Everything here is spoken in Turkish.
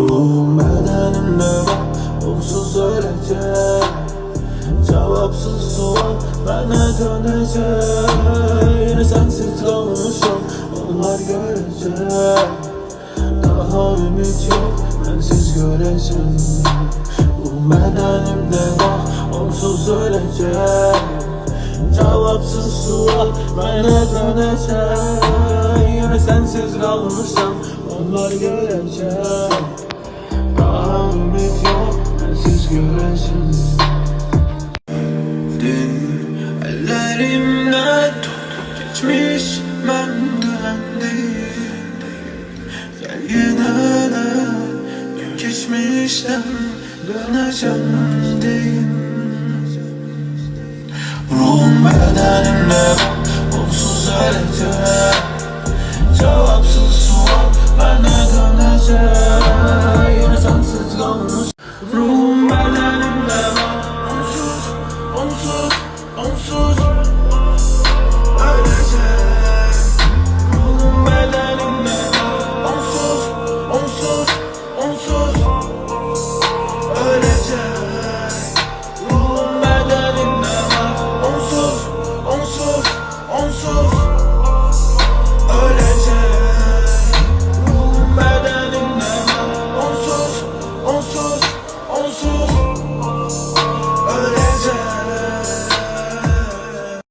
Ruhum bedenimde bak Onsuz ölecek Cevapsız sual bana dönecek. Yine sensiz kalmışım onlar görecek. Daha ümit yok bensiz göreceğim. Ruhum bedenimde bak Onsuz ölecek Cevapsız sual bana dönecek. Yine sensiz kalmışım onlar görecek bensiz göreceğim Dün ellerimden tut geçmiş benden değil. Gel yine de geçmişten döneceğim değil. Ruhum bedenimle Ouço